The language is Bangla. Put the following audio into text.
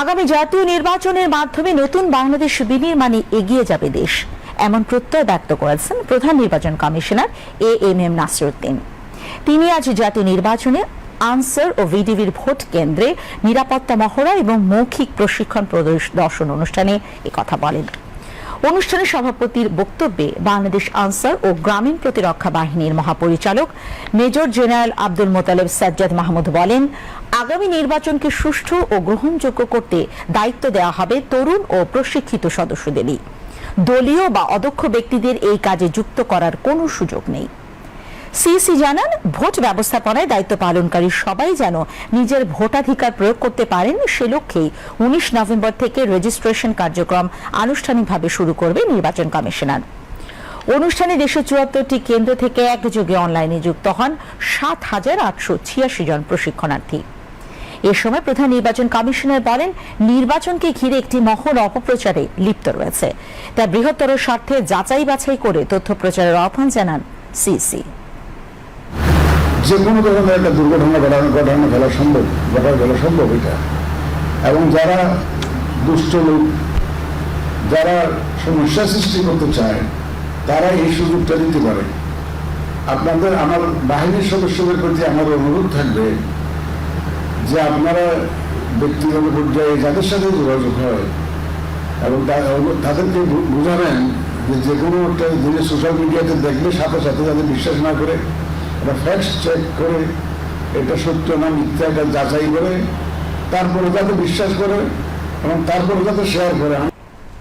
আগামী জাতীয় নির্বাচনের মাধ্যমে নতুন বাংলাদেশ বিনির্মাণে এগিয়ে যাবে দেশ। এমন প্রত্যয় ব্যক্ত করেছেন প্রধান নির্বাচন commissioner A M M Nasiruddin. তিনি আজ জাতীয় নির্বাচনে আনসার ও ভিডিভির ভোট কেন্দ্রে নিরাপত্তা মহড়া এবং মৌখিক প্রশিক্ষণ প্রদর্শন অনুষ্ঠানে কথা বলেন। অনুষ্ঠানে সভাপতির বক্তব্যে বাংলাদেশ আনসার ও গ্রামীণ প্রতিরক্ষা বাহিনীর মহাপরিচালক মেজর জেনারেল আব্দুল মোতালেব সাজ্জাদ মাহমুদ বলেন, আগামী নির্বাচনকে সুষ্ঠু ও গ্রহণযোগ্য করতে দায়িত্ব দেওয়া হবে তরুণ ও প্রশিক্ষিত সদস্যদেরই। দলীয় বা অদক্ষ ব্যক্তিদের এই কাজে যুক্ত করার কোনো সুযোগ নেই। সিইসি জানান, ভোট ব্যবস্থাপনায় দায়িত্ব পালনকারী সবাই যেন নিজের ভোটাধিকার প্রয়োগ করতে পারেন সে লক্ষ্যেই উনিশ নভেম্বর থেকে রেজিস্ট্রেশন কার্যক্রম আনুষ্ঠানিকভাবে শুরু করবে নির্বাচন কমিশনার। অনুষ্ঠানে দেশে চুয়াত্তরটি কেন্দ্র থেকে একযোগে অনলাইনে যুক্ত হন সাত হাজার আটশো ছিয়াশি জন প্রশিক্ষণার্থী। এ সময় প্রধান নির্বাচন কমিশনার বলেন, নির্বাচনকে ঘিরে একটি মহল অপপ্রচারে লিপ্ত রয়েছে। তার বৃহত্তর স্বার্থে যাচাই বাছাই করে তথ্য প্রচারের আহ্বান জানান সিসি যে কোনো ধরনের একটা দুর্ঘটনা ঘটানো ঘটানো ফেলা সম্ভব ঘটা ফেলা সম্ভব এটা। এবং যারা দুষ্ট লোক, যারা সমস্যা সৃষ্টি করতে চায়, তারা এই সুযোগটা দিতে পারে। আপনাদের, আমার বাহিনীর সদস্যদের প্রতি আমার অনুরোধ থাকবে যে আপনারা ব্যক্তিগত পর্যায়ে যাদের সাথে যোগাযোগ হয় এবং তাদেরকে বোঝাবেন যে যে কোনো একটা জিনিস সোশ্যাল মিডিয়াতে দেখলে সাথে সাথে যাতে বিশ্বাস না করে এটা ফ্যাক্ট চেক করে এটা সত্য না মিথ্যা এটা যাচাই করে, তারপরে যাতে বিশ্বাস করে এবং তারপরে যাতে শেয়ার করে।